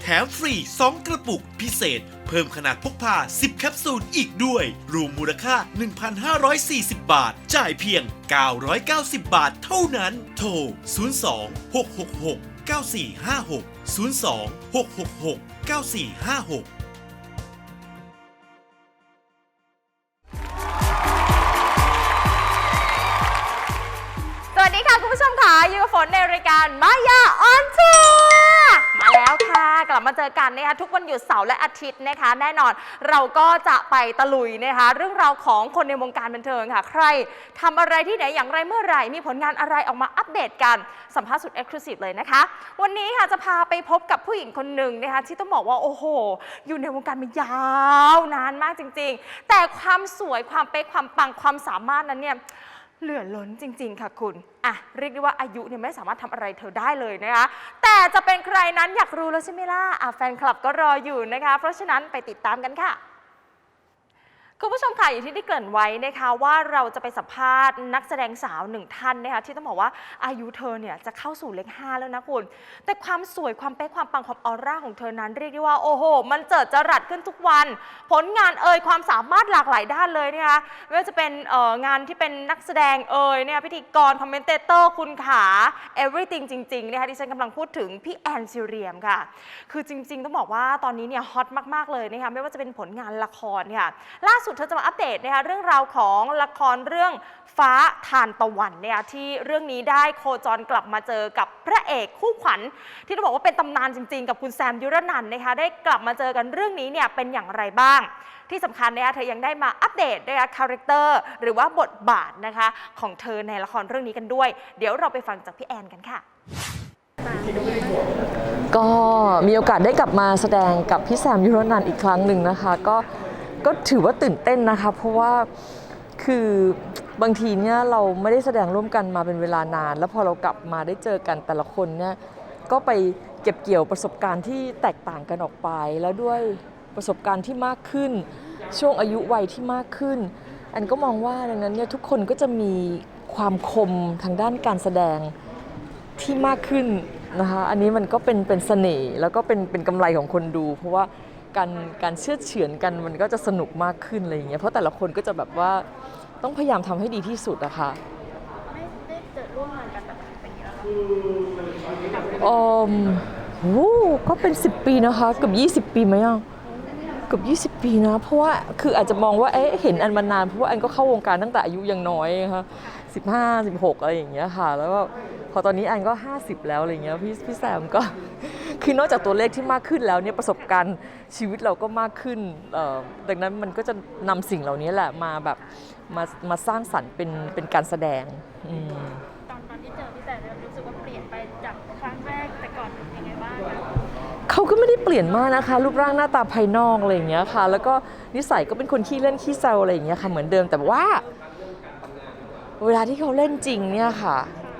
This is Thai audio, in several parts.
แถมฟรี 2 กระปุกพิเศษ เพิ่มขนาดพกพา 10 แคปซูลอีกด้วย รวมมูลค่า 1,540 บาท จ่ายเพียง 990 บาทเท่านั้น โทร 02 666 9456 02 666 9456สวัสดีค่ะ คุณผู้ชมค่ะอยู่กับฝนในรายการมายาออนทัวร์ มาแล้วค่ะ กลับมาเจอกันนะคะทุกวันหยุดเสาร์และอาทิตย์นะคะ แน่นอนเราก็จะไปตะลุยนะคะ เรื่องราวของคนในวงการบันเทิงค่ะ ใครทำอะไรที่ไหนอย่างไรเมื่อไหร่ มีผลงานอะไรออกมาอัปเดตกัน สัมภาษณ์สุดเอ็กซ์คลูซีฟเลยนะคะ วันนี้ค่ะจะพาไปพบกับผู้หญิงคนหนึ่งนะคะที่ต้องบอกว่าโอ้โห อยู่ในวงการมายาวนานมากจริง ๆ แต่ความสวยความเป๊ะความปังความสามารถนั้นเนี่ย เหลือล้นจริง ๆ ค่ะคุณ อะ เรียกได้ว่าอายุเนี่ยไม่สามารถทำอะไรเธอได้เลยนะคะ แต่จะเป็นใครนั้นอยากรู้แล้วใช่ไหมล่ะ อะ แฟนคลับก็รออยู่นะคะ เพราะฉะนั้นไปติดตามกันค่ะ คุณผู้ชมค่ะอย่างที่ได้เกริ่นไว้นะคะว่าเราจะไปสัมภาษณ์นักแสดงสาวหนึ่งท่านนะคะที่ต้องบอกว่าอายุเธอเนี่ยจะเข้าสู่เลขห้าแล้วนะคุณ แต่ความสวยความเป๊ะความปังความออร่าของเธอนั้นเรียกได้ว่าโอ้โห มันเจิดจรัสขึ้นทุกวัน ผลงานเอ่ยความสามารถหลากหลายด้านเลยนะคะไม่ว่าจะเป็นเอ่องานที่เป็นนักแสดงเอ่ยเนี่ยพิธีกรคอมเมนเตเตอร์คุณขา everything จริงๆนะคะที่ฉันกำลังพูดถึงพี่แอนซิเรียมค่ะ คือจริง ๆ ต้องบอกว่าตอนนี้เนี่ยฮอตมากๆเลยนะคะไม่ว่าจะเป็นผลงานละครค่ะล่าสุดเธอจะมาอัปเดตนะคะเรื่องราวของละครเรื่องฟ้าทานตะวันเนี่ยที่เรื่องนี้ได้โคจรกลับมาเจอกับพระเอกคู่ขวัญ ที่ต้องบอกว่าเป็นตำนานจริง ๆ กับคุณแซมยุรนันนะคะได้กลับมาเจอกันเรื่องนี้เนี่ยเป็นอย่างไรบ้าง ที่สำคัญนะคะเธอยังได้มาอัปเดตนะคะคาแรคเตอร์หรือว่าบทบาทนะคะ ของเธอในละครเรื่องนี้กันด้วย เดี๋ยวเราไปฟังจากพี่แอนกันค่ะก็มีโอกาสได้กลับมาแสดงกับพี่แซมยุรนันท์อีกครั้งหนึ่งนะคะ ก็ ก็ถือว่าตื่นเต้นนะคะ เพราะว่าคือบางทีเนี่ยเราไม่ได้แสดงร่วมกันมาเป็นเวลานาน แล้วพอเรากลับมาได้เจอกันแต่ละคนเนี่ยก็ไปเก็บเกี่ยวประสบการณ์ที่แตกต่างกันออกไป แล้วด้วยประสบการณ์ที่มากขึ้น ช่วงอายุวัยที่มากขึ้น อันก็มองว่าดังนั้นเนี่ยทุกคนก็จะมีความคมทางด้านการแสดงที่มากขึ้นนะคะอันนี้มันก็เป็นเป็นเสน่ห์แล้วก็เป็นเป็นกำไรของคนดู เพราะว่า การการเชื่อดเฉือนกันมันก็จะสนุกมากขึ้นอะไรอย่างเงี้ยเพราะแต่ละคนก็จะแบบว่าต้องพยายามทำให้ดีที่สุดอะค่ะไม่ได้เจอร่วมงานกันแบบปีแล้วค่ะอืมโอ้ก็เป็น 10 ปีนะคะเกือบ20 ปีไหมอะเกือบ20 ปีนะ เพราะว่าคืออาจจะมองว่าเอ๊ะเห็นอันมานานเพราะว่าอันก็เข้าวงการตั้งแต่อายุยังน้อยนะคะ15 16อะไรอย่างเงี้ยค่ะ แล้วก็พอตอนนี้อันก็ 50 แล้วอะไรเงี้ยพี่พี่แซมก็ คือนอกจากตัวเลขที่มากขึ้นแล้วเนี่ยประสบการณ์ชีวิตเราก็มากขึ้นเอ่อดังนั้นมันก็จะนำสิ่งเหล่านี้แหละมาแบบมามาสร้างสรรค์เป็นเป็นการแสดงอืมตอนตอนที่เจอพี่แต่เนี่ยรู้สึกว่าเปลี่ยนไปจากครั้งแรกแต่ก่อนเป็นยังไงบ้างคะเขาก็ไม่ได้เปลี่ยนมากนะคะ รูปร่างหน้าตาภายนอกอะไรอย่างเงี้ยค่ะ แล้วก็นิสัยก็เป็นคนขี้เล่นขี้แซวอะไรอย่างเงี้ยค่ะเหมือนเดิมแต่ว่า เวลาที่เขาเล่นจริงเนี่ยค่ะ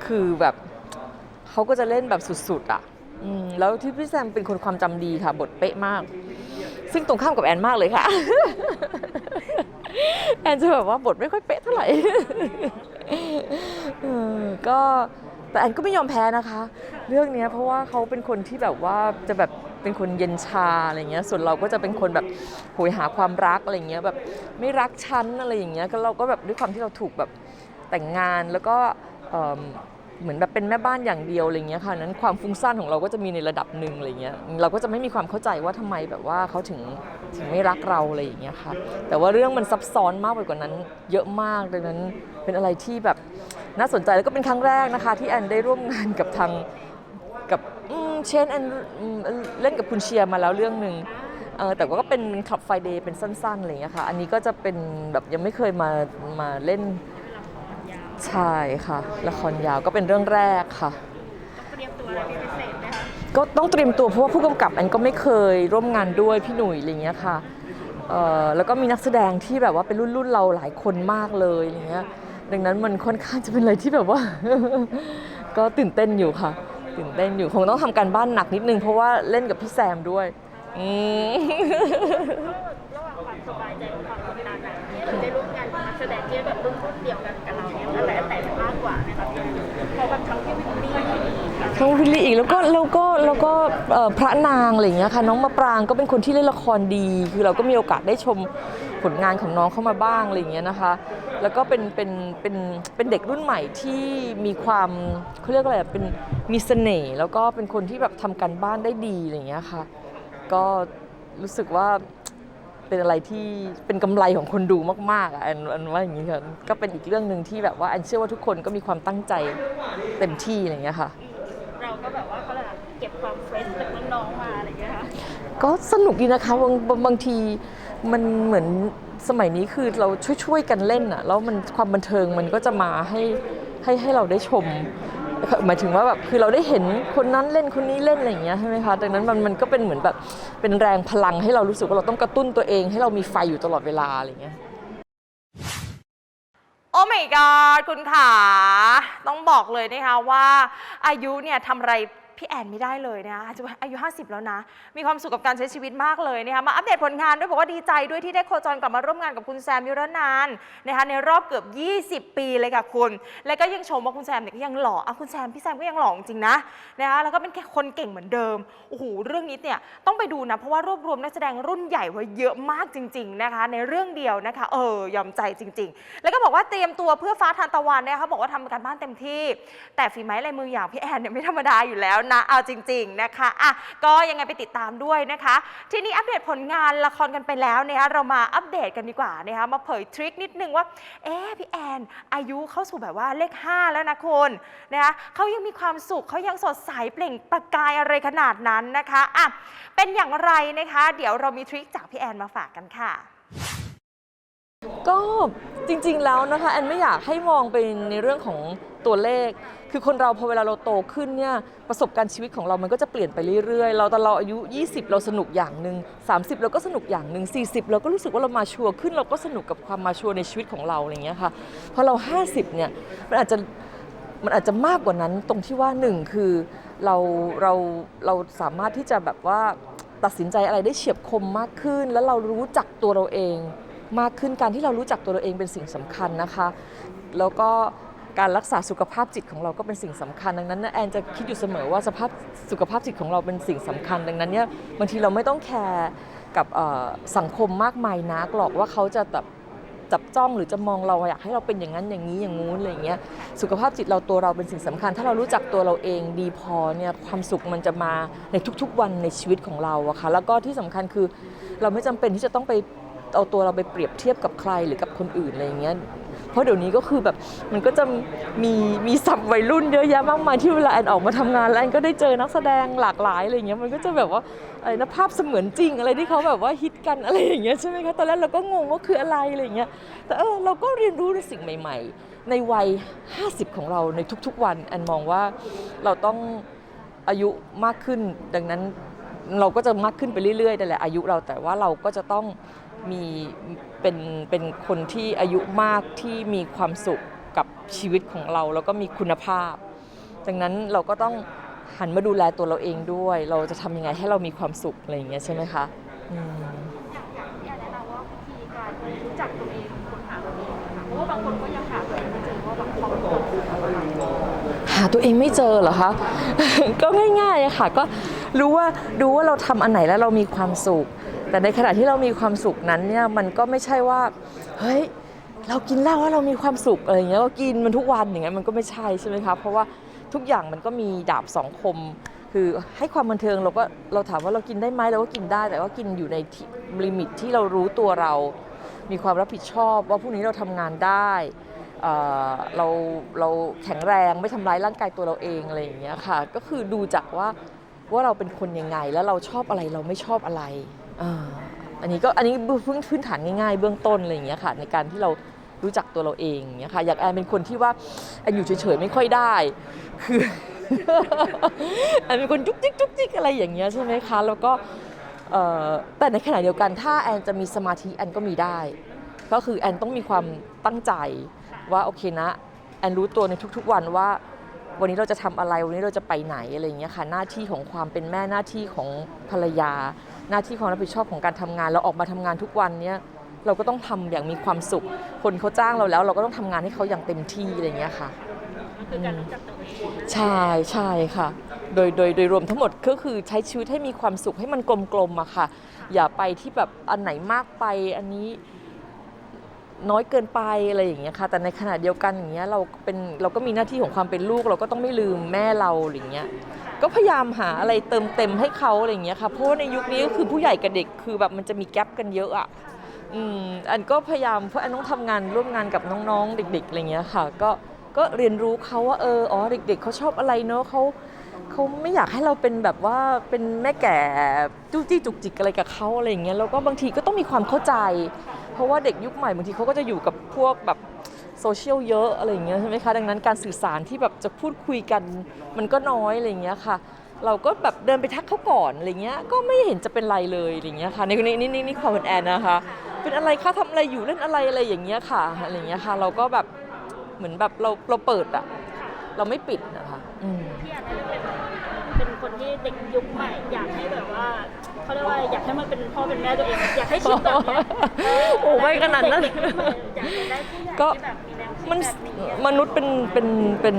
คือแบบเขาก็จะเล่นแบบสุดๆอะอืม แล้วที่พี่แซมเป็นคนความจำดีค่ะ บทเป๊ะมาก ซึ่งตรงข้ามกับแอนมากเลยค่ะ แอนจะแบบว่าบทไม่ค่อยเป๊ะเท่าไหร่ก็แต่แอนก็ไม่ยอมแพ้นะคะ เรื่องนี้เพราะว่าเขาเป็นคนที่แบบว่าจะแบบเป็นคนเย็นชาอะไรเงี้ย ส่วนเราก็จะเป็นคนแบบโหยหาความรักอะไรเงี้ยแบบไม่รักฉันอะไรอย่างเงี้ยก็เราก็แบบด้วยความที่เราถูกแบบแต่งงานแล้วก็ เหมือนแบบเป็นแม่บ้านอย่างเดียวอะไรเงี้ยค่ะนั้นความฟุ้งซ่านของเราก็จะมีในระดับหนึ่งอะไรเงี้ยเราก็จะไม่มีความเข้าใจว่าทำไมแบบว่าเขาถึงถึงไม่รักเราอะไรอย่างเงี้ยค่ะแต่ว่าเรื่องมันซับซ้อนมากไปกว่านั้น เยอะมากดังนั้นเป็นอะไรที่แบบน่าสนใจแล้วก็เป็นครั้งแรกนะคะ ที่แอนได้ร่วมงานกับทางกับเชนแอนเล่นกับคุณเชียร์มาแล้วเรื่องหนึ่งเออแต่ว่าก็เป็นคลับไฟเดย์เป็นสั้นๆอะไรอย่างเงี้ยค่ะ อันนี้ก็จะเป็นแบบยังไม่เคยมามาเล่น ใช่ค่ะ ละครยาวก็เป็นเรื่องแรกค่ะ เตรียมตัวอะไรเป็นพิเศษไหมคะก็ต้องเตรียมตัวเพราะว่าผู้กำกับแอนก็ไม่เคยร่วมงานด้วยพี่หนุ่ยอะไรอย่างเงี้ยค่ะเอ่อแล้วก็มีนักแสดงที่แบบว่าเป็นรุ่นรุ่นๆเราหลายคนมากเลยอะไรเงี้ย ดังนั้นมันค่อนข้างจะเป็นอะไรที่แบบว่า ก็ตื่นเต้นอยู่ค่ะ ตื่นเต้นอยู่คงต้องทำการบ้านหนักนิดนึงเพราะว่าเล่นกับพี่แซมด้วยอืม ระหว่างความสบายใจกับความกดดันอะที่เราได้ร่วมงานกับนักแสดงที่แบบรุ่นรุ่นเดียวกันกับเราเนี่ยอะไรแต่มากกว่านะครับพอแบบทั้งพี่วินนี่ น้องวิลลี่อีกแล้วก็แล้วก็แล้วก็พระนางอะไรอย่างเงี้ยค่ะน้องมะปรางก็เป็นคนที่เล่นละครดี คือเราก็มีโอกาสได้ชมผลงานของน้องเข้ามาบ้างอะไรอย่างเงี้ยนะคะ แล้วก็เป็นเป็นเป็นเป็นเด็กรุ่นใหม่ที่มีความเขาเรียกว่าอะไรเป็นมีเสน่ห์แล้วก็เป็นคนที่แบบทำการบ้านได้ดีอะไรอย่างเงี้ยค่ะ ก็รู้สึกว่าเป็นอะไรที่เป็นกำไรของคนดูมากๆอะอันอันว่าอย่างนี้ค่ะก็เป็นอีกเรื่องหนึ่งที่แบบว่าอันเชื่อว่าทุกคนก็มีความตั้งใจเต็มที่อะไรอย่างเงี้ยค่ะ ก็สนุกดีนะคะบางบางทีมันเหมือนสมัยนี้คือเราช่วยๆกันเล่นอะแล้วมันความบันเทิงมันก็จะมาให้ให้ให้เราได้ชมหมายถึงว่าแบบคือเราได้เห็นคนนั้นเล่นคนนี้เล่นอะไรอย่างเงี้ยใช่ไหมคะดังนั้นมันมันก็เป็นเหมือนแบบเป็นแรงพลังให้เรารู้สึกว่าเราต้องกระตุ้นตัวเอง ให้เรามีไฟอยู่ตลอดเวลาอะไรอย่างเงี้ยโอ้ my god คุณขาต้องบอกเลยนะคะว่าอายุเนี่ยทำอะไร พี่แอนไม่ได้เลยนะคะอายุอายุ 50 แล้วนะ มีความสุขกับการใช้ชีวิตมากเลยนะคะมาอัปเดตผลงานด้วยบอกว่าดีใจด้วยที่ได้โคจรกลับมาร่วมงานกับคุณแซมยุรนานนะคะในรอบเกือบ 20 ปีเลยค่ะคุณ และก็ยังชมว่าคุณแซมเนี่ยก็ยังหล่ออะคุณแซมพี่แซมก็ยังหล่อจริงนะนะคะแล้วก็เป็นแค่คนเก่งเหมือนเดิมโอ้โหเรื่องนี้เนี่ยต้องไปดูนะเพราะว่ารวบรวมนักแสดงรุ่นใหญ่ไว้เยอะมากจริง ๆนะคะ ในเรื่องเดียวนะคะ เออยอมใจจริง ๆ แล้วก็บอกว่าเตรียมตัวเพื่อฟ้าทานตะวันนี่ยเขาบอกว่าทำการบ้านเต็มที่ แต่ฝีไม้ลายมืออย่างพี่แอนเนี่ยไม่ธรรมดาอยู่แล้วนะ เอาจริง ๆนะคะอะก็ยังไงไปติดตามด้วยนะคะ ทีนี้อัปเดตผลงานละครกันไปแล้วนะคะเรามาอัปเดตกันดีกว่านะคะมาเผยทริคนิดนึงว่า เอ๊ะพี่แอนอายุเข้าสู่แบบว่าเลข 5 แล้วนะคุณนะคะเขายังมีความสุขเขายังสดใสเปล่งประกายอะไรขนาดนั้นนะคะอะเป็นอย่างไรนะคะ เดี๋ยวเรามีทริคจากพี่แอนมาฝากกันค่ะ ก็จริงๆแล้วนะคะแอนไม่อยากให้มองเป็นในเรื่องของตัวเลข คือคนเราพอเวลาเราโตขึ้นเนี่ยประสบการณ์ชีวิตของเรามันก็จะเปลี่ยนไปเรื่อยๆ เราตอนเราอายุ 20 เราสนุกอย่างหนึ่ง30 เราก็สนุกอย่างหนึ่ง40 เราก็รู้สึกว่าเรามาชัวร์ขึ้นเราก็สนุกกับความมาชัวร์ในชีวิตของเราอะไรเงี้ยค่ะพอเรา 50 เนี่ยมันอาจจะมันอาจจะมากกว่านั้นตรงที่ว่าหนึ่งคือเราเราเราสามารถที่จะแบบว่าตัดสินใจอะไรได้เฉียบคมมากขึ้น แล้วเรารู้จักตัวเราเอง มากขึ้นการที่เรารู้จักตัวเราเองเป็นสิ่งสำคัญนะคะ แล้วก็การรักษาสุขภาพจิตของเราก็เป็นสิ่งสำคัญ ดังนั้นแอนจะคิดอยู่เสมอว่าสภาพสุขภาพจิตของเราเป็นสิ่งสำคัญ ดังนั้นเนี่ยบางทีเราไม่ต้องแคร์กับสังคมมากมายนักหรอกว่าเขาจะแบบจับจ้องหรือจะมองเราอยากให้เราเป็นอย่างนั้นอย่างนี้อย่างงู้นอะไรเงี้ยสุขภาพจิตเราตัวเราเป็นสิ่งสำคัญ ถ้าเรารู้จักตัวเราเองดีพอเนี่ยความสุขมันจะมาในทุกๆวันในชีวิตของเราอะค่ะแล้วก็ที่สำคัญคือเราไม่จำเป็นที่จะต้องไป เอาตัวเราไปเปรียบเทียบกับใครหรือกับคนอื่นอะไรอย่างเงี้ยเพราะเดี๋ยวนี้ก็คือแบบมันก็จะมีมีสับวัยรุ่นเยอะแยะมากมายที่เวลาแอนออกมาทำงานแล้วแอนก็ได้เจอนักแสดงหลากหลายอะไรเงี้ยมันก็จะแบบว่าอะไรนะภาพเสมือนจริงอะไรที่เขาแบบว่าฮิตกันอะไรอย่างเงี้ยใช่ไหมคะตอนแรกเราก็งงว่าคืออะไรอะไรเงี้ยแต่เออเราก็เรียนรู้ในสิ่งใหม่ ๆ ในวัย 50 ของเราในทุกๆวันแอนมองว่าเราต้องอายุมากขึ้นดังนั้นเราก็จะมากขึ้นไปเรื่อยๆนั่นแหละอายุเราแต่ว่าเราก็จะต้อง มีเป็นเป็นคนที่อายุมากที่มีความสุขกับชีวิตของเรา แล้วก็มีคุณภาพ ดังนั้นเราก็ต้องหันมาดูแลตัวเราเองด้วย เราจะทำยังไงให้เรามีความสุขอะไรอย่างเงี้ยใช่ไหมคะอืมอยากแนะนำว่าวิธีการรู้จักตัวเองค้นหาตัวเองค่ะเพราะว่าบางคนก็ยังหาตัวเองไม่เจอว่าแบบเขาเป็นคนอะไรหาตัวเองไม่เจอเหรอคะ ก็ง่ายๆอะค่ะ ก็รู้ว่าดูว่าเราทำอันไหนแล้วเรามีความสุข แต่ในขณะที่เรามีความสุขนั้นเนี่ยมันก็ไม่ใช่ว่าเฮ้ยเรากินเหล้าแล้วเรามีความสุขอะไรเงี้ยก็กินมันทุกวันอย่างเงี้ยมันก็ไม่ใช่ใช่ไหมคะเพราะว่าทุกอย่างมันก็มีดาบสองคม คือให้ความบันเทิงเราก็เราถามว่าเรากินได้ไหมเราก็กินได้ แต่ว่ากินอยู่ในลิมิตที่เรารู้ตัวเรา มีความรับผิดชอบ ว่าพรุ่งนี้เราทำงานได้เราเราแข็งแรงไม่ทำร้ายร่างกายตัวเราเองอะไรอย่างเงี้ยค่ะ ก็คือดูจากว่าว่าเราเป็นคนยังไงแล้วเราชอบอะไรเราไม่ชอบอะไร อันนี้ก็อันนี้พื้นพื้นฐานง่ายๆ เบื้องต้นอะไรอย่างเงี้ยค่ะ ในการที่เรารู้จักตัวเราเองอย่างเงี้ยค่ะ อย่างแอนเป็นคนที่ว่าแอนอยู่เฉยๆไม่ค่อยได้ คือแอนเป็นคนจุกจิกจุกจิกอะไรอย่างเงี้ยใช่ไหมคะ แล้วก็แต่ในขณะเดียวกันถ้าแอนจะมีสมาธิแอนก็มีได้ ก็คือแอนต้องมีความตั้งใจว่าโอเคนะแอนรู้ตัวในทุกๆวันว่าวันนี้เราจะทำอะไรวันนี้เราจะไปไหนอะไรอย่างเงี้ยค่ะหน้าที่ของความเป็นแม่หน้าที่ของภรรยา หน้าที่ความรับผิดชอบของการทำงาน เราออกมาทำงานทุกวันเนี้ยเราก็ต้องทำอย่างมีความสุข คนเขาจ้างเราแล้ว เราก็ต้องทำงานให้เขาอย่างเต็มที่อะไรอย่างเงี้ยค่ะก็คือการรู้จักตัวเองใช่ใช่ค่ะ โดยโดยโดยรวมทั้งหมดก็คือใช้ชีวิตให้มีความสุขให้มันกลมๆอะค่ะ อย่าไปที่แบบอันไหนมากไปอันนี้ น้อยเกินไปอะไรอย่างเงี้ยค่ะ แต่ในขณะเดียวกันอย่างเงี้ยเราเป็นเราก็มีหน้าที่ของความเป็นลูก เราก็ต้องไม่ลืมแม่เราอะไรอย่างเงี้ยก็พยายามหาอะไรเติมเต็มให้เขาอะไรอย่างเงี้ยค่ะเพราะว่าในยุคนี้ก็คือผู้ใหญ่กับเด็กคือแบบมันจะมีแกลบกันเยอะอะอืมอันก็พยายามเพราะอันต้องทำงานร่วมงานกับน้องๆ เด็กๆอะไรเงี้ยค่ะ ก็ก็เรียนรู้เขาว่าเอออ๋อเด็ก ๆเขาชอบอะไรเนอะเขาเขาไม่อยากให้เราเป็นแบบว่าเป็นแม่แก่จู้จี้จุกจิกอะไรกับเขาอะไรอย่างเงี้ยแล้วก็บางทีก็ต้องมีความเข้าใจ เพราะว่าเด็กยุคใหม่บางทีเขาก็จะอยู่กับพวกแบบโซเชียลเยอะอะไรอย่างเงี้ยใช่ไหมคะดังนั้นการสื่อสารที่แบบจะพูดคุยกัน มันก็น้อยอะไรอย่างเงี้ยค่ะ เราก็แบบเดินไปทักเขาก่อนอะไรเงี้ยก็ไม่เห็นจะเป็นไรเลยอะไรเงี้ยค่ะในนี่นี่นี่นี่ความเป็นแอนนะคะ เป็นอะไรคะทำอะไรอยู่เล่นอะไรอะไรอย่างเงี้ยค่ะอะไรเงี้ยค่ะ เราก็แบบเหมือนแบบเราเราเปิดอะเราไม่ปิดนะคะอืมพี่อาจจะ เป็นเป็นคนที่เด็กยุคใหม่ อยากให้แบบว่าเขาเรียกว่าอยากให้มันเป็นพ่อเป็นแม่ตัวเอง อยากให้คิดแบบเนี้ยเโอ้ไม่ขนาดนั้น เด็กยุคใหม่อยากจะได้ผู้ใหญ่ก็ที่แบบมีแนวคิดมันแบบนี้อะ มนุษย์เป็นเป็นเป็น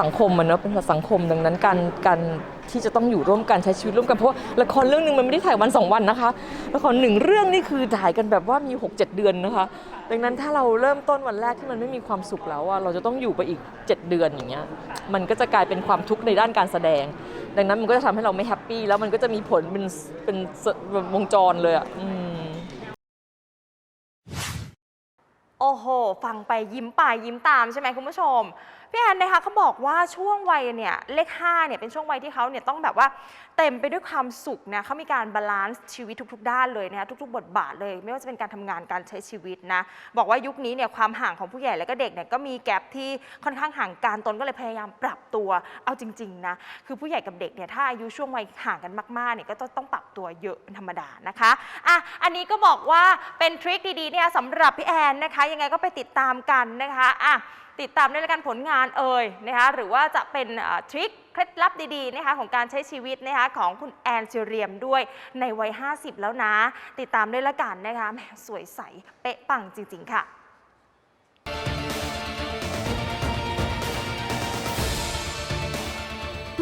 สังคมมันเนาะเป็นสังคมดังนั้นการการ ที่จะต้องอยู่ร่วมกันใช้ชีวิตร่วมกันเพราะว่าละครเรื่องหนึ่งมันไม่ได้ถ่ายวันสองวันนะคะละครหนึ่งเรื่องนี่คือถ่ายกันแบบว่ามี 6 7 เดือนนะคะ ดังนั้นถ้าเราเริ่มต้นวันแรกที่มันไม่มีความสุขแล้วอะเราจะต้องอยู่ไปอีก 7 เดือนอย่างเงี้ยมันก็จะกลายเป็นความทุกข์ในด้านการแสดง ดังนั้นมันก็จะทำให้เราไม่แฮปปี้แล้วมันก็จะมีผลเป็นเป็นเป็นวงจรเลยอะอืม โอ้โห ฟังไปยิ้มไปยิ้มตามใช่ไหมคุณผู้ชม พี่แอนนะคะเขาบอกว่าช่วงวัยเนี่ยเลข5เนี่ยเป็นช่วงวัยที่เขาเนี่ยต้องแบบว่าเต็มไปด้วยความสุขนะเขามีการบาลานซ์ชีวิตทุก ๆ ด้านเลยนะคะทุก ๆ บทบาทเลย ไม่ว่าจะเป็นการทำงานการใช้ชีวิตนะบอกว่ายุคนี้เนี่ยความห่างของผู้ใหญ่และก็เด็กเนี่ยก็มีแกลบที่ค่อนข้างห่างกันตนก็เลยพยายามปรับตัวเอาจริงๆนะคือผู้ใหญ่กับเด็กเนี่ยถ้าอายุช่วงวัยห่างกันมากๆเนี่ยก็ต้องต้องปรับตัวเยอะธรรมดานะคะอะอันนี้ก็บอกว่าเป็นทริคดีๆเนี่ยสำหรับพี่แอนนะคะยังไงก็ไปติดตามกันนะคะอะติดตามได้ในการผลงานเอ่ยนะคะหรือว่าจะเป็นทริคเคล็ดลับดีๆนะคะของการใช้ชีวิตนะคะของคุณแอนซิเรียมด้วยในวัย 50 แล้วนะ ติดตามด้วยละกันนะคะแหมสวยใส เป๊ะปังจริง ๆ ค่ะ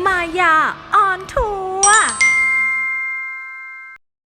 มายาออนทัว